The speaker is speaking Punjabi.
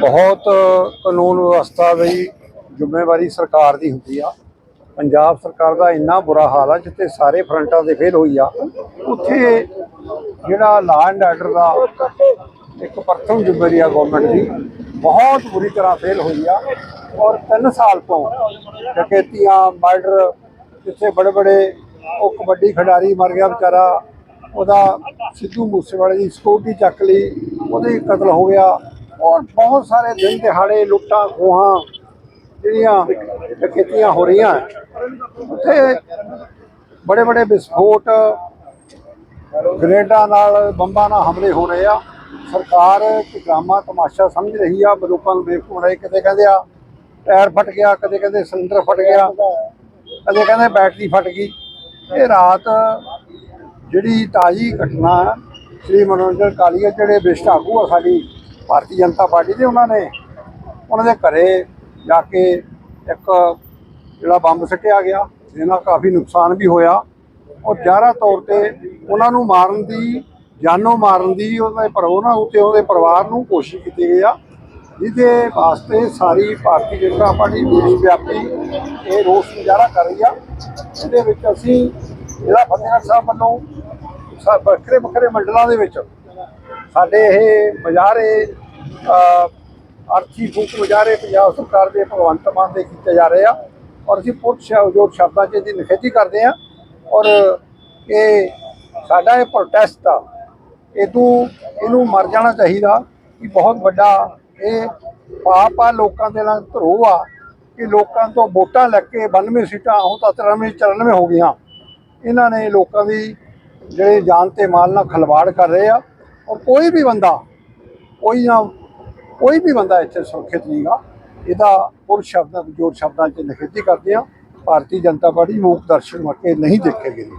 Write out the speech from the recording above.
ਬਹੁਤ ਕਾਨੂੰਨ ਵਿਵਸਥਾ ਦੀ ਜ਼ਿੰਮੇਵਾਰੀ ਸਰਕਾਰ ਦੀ ਹੁੰਦੀ ਆ। ਪੰਜਾਬ ਸਰਕਾਰ ਦਾ ਇੰਨਾ ਬੁਰਾ ਹਾਲ ਆ, ਜਿੱਥੇ ਸਾਰੇ ਫਰੰਟਾਂ ਤੇ ਫੇਲ ਹੋਈ ਆ। ਉੱਥੇ ਜਿਹੜਾ ਲਾ ਐਂਡ ਆਰਡਰ ਦਾ ਇੱਕ ਪ੍ਰਥਮ ਜ਼ਿੰਮੇਵਾਰੀ ਆ ਗਵਰਨਮੈਂਟ ਦੀ, ਬਹੁਤ ਬੁਰੀ ਤਰ੍ਹਾਂ ਫੇਲ ਹੋਈ ਆ। ਔਰ 3 ਸਾਲ ਤੋਂ ਡਕੈਤੀਆਂ ਮਰਡਰ ਜਿੱਥੇ ਬੜੇ ਬੜੇ ਉਹ ਕਬੱਡੀ ਖਿਡਾਰੀ ਮਰ ਗਿਆ ਵਿਚਾਰਾ, ਉਹਦਾ ਸਿੱਧੂ ਮੂਸੇਵਾਲੇ ਦੀ ਸਿਕਿਉਰਿਟੀ ਚੱਕ ਲਈ, ਉਹਦੇ ਕਤਲ ਹੋ ਗਿਆ। ਔਰ ਬਹੁਤ ਸਾਰੇ ਦਿਨ ਦਿਹਾੜੇ ਲੁੱਟਾਂ ਖੋਹਾਂ ਜਿਹੜੀਆਂ ਡਕੈਤੀਆਂ ਹੋ ਰਹੀਆਂ ਉੱਥੇ ਬੜੇ ਬੜੇ ਵਿਸਫੋਟ ਗ੍ਰੇਡਾਂ ਨਾਲ ਬੰਬਾਂ ਨਾਲ ਹਮਲੇ ਹੋ ਰਹੇ ਆ। ਸਰਕਾਰ ਡਰਾਮਾ ਤਮਾਸ਼ਾ ਸਮਝ ਰਹੀ ਆ ਲੋਕਾਂ ਨੂੰ ਬੇਵਕੂਫ ਬਣਾਈ ਕਿਤੇ ਕਹਿੰਦੇ ਆ ਟਾਇਰ ਫਟ ਗਿਆ ਕਦੇ ਕਹਿੰਦੇ ਸਿਲੰਡਰ ਫਟ ਗਿਆ ਕਦੇ ਕਹਿੰਦੇ ਬੈਟਰੀ ਫਟ ਗਈ। ਇਹ ਰਾਤ ਜਿਹੜੀ ਤਾਜ਼ੀ ਘਟਨਾ ਹੈ, ਸ੍ਰੀ ਮਨੋਰੰਜਨ ਕਾਲੀਆ ਜਿਹੜੇ ਵਿਸ਼ਟ ਆਗੂ ਆ ਸਾਡੀ ਭਾਰਤੀ ਜਨਤਾ ਪਾਰਟੀ ਦੇ ਉਹਨਾਂ ਨੇ ਉਹਨਾਂ ਦੇ ਘਰੇ ਜਾ ਕੇ ਇੱਕ ਜਿਹੜਾ ਬੰਬ ਸੱਟਿਆ ਗਿਆ ਜਿਹਦੇ ਨਾਲ ਕਾਫੀ ਨੁਕਸਾਨ ਵੀ ਹੋਇਆ। ਔਰ ਜ਼ਿਆਦਾ ਤੌਰ ਤੇ ਉਹਨਾਂ ਨੂੰ ਮਾਰਨ ਦੀ ਜਾਨੋਂ ਮਾਰਨ ਦੀ ਉਹਨਾਂ ਦੇ ਪਰ ਉਹਨਾਂ ਉੱਤੇ ਉਹਦੇ ਪਰਿਵਾਰ ਨੂੰ ਕੋਸ਼ਿਸ਼ ਕੀਤੀ ਗਈ ਆ ਜਿਹਦੇ ਵਾਸਤੇ ਸਾਰੀ ਭਾਰਤੀ ਜਨਤਾ ਪਾਰਟੀ ਦੇਸ਼ ਵਿਆਪੀ ਇਹ ਰੋਸ ਮੁਜ਼ਾਹਰਾ ਕਰ ਰਹੀ ਆ। ਇਹਦੇ ਵਿੱਚ ਅਸੀਂ ਜਿਹੜਾ ਫਤਿਹਗੜ੍ਹ ਸਾਹਿਬ ਵੱਲੋਂ ਸਾ- ਵੱਖਰੇ ਵੱਖਰੇ ਮੰਡਲਾਂ ਦੇ ਵਿੱਚ ਸਾਡੇ ਇਹ ਮੁਜ਼ਾਹਰੇ ਅ, ਅਰਥੀ ਫੂਕ ਮੁਜ਼ਾਹਰੇ ਪੰਜਾਬ ਸਰਕਾਰ ਦੇ ਭਗਵੰਤ ਮਾਨ ਦੇ ਕੀਤੇ ਜਾ ਰਹੇ ਆ। ਔਰ ਅਸੀਂ ਪੁੱਛ ਜੋ ਸ਼ਬਦਾਂ 'ਚ ਇਹਦੀ ਨਿਖੇਧੀ ਕਰਦੇ ਆ। ਔਰ ਇਹ ਸਾਡਾ ਇਹ ਪ੍ਰੋਟੈਸਟ ਆ। ਇਦੋਂ ਇਹਨੂੰ ਮਰ ਜਾਣਾ ਚਾਹੀਦਾ ਕਿ ਬਹੁਤ ਵੱਡਾ ਇਹ ਪਾਪ ਆ, ਲੋਕਾਂ ਦੇ ਨਾਲ ਧਰੋ ਆ ਕਿ ਲੋਕਾਂ ਤੋਂ ਵੋਟਾਂ ਲੈ ਕੇ 92 ਸੀਟਾਂ ਹੁਣ ਤਾਂ 93 94 ਹੋ ਗਈਆਂ। ਇਹਨਾਂ ਨੇ ਲੋਕਾਂ ਦੀ ਜਿਹੜੇ ਜਾਨ ਤੇ ਮਾਲ ਨਾਲ ਖਲਵਾੜ ਕਰ ਰਹੇ ਆ। ਔਰ ਕੋਈ ਵੀ ਬੰਦਾ ਕੋਈ ਨਾ ਕੋਈ ਵੀ ਬੰਦਾ ਇੱਥੇ ਸੁਰੱਖਿਅਤ ਨਹੀਂਗਾ ਇਹਦਾ ਪੁਰ ਸ਼ਬਦਾਂ ਜੋਰ ਸ਼ਬਦਾਂ 'ਚ ਨਿਖੇਧੀ ਕਰਦੇ ਆ। ਭਾਰਤੀ ਜਨਤਾ ਪਾਰਟੀ ਮੂਕ ਦਰਸ਼ਨ ਮੱਕੇ ਨਹੀਂ ਦੇਖੇ ਗਏ।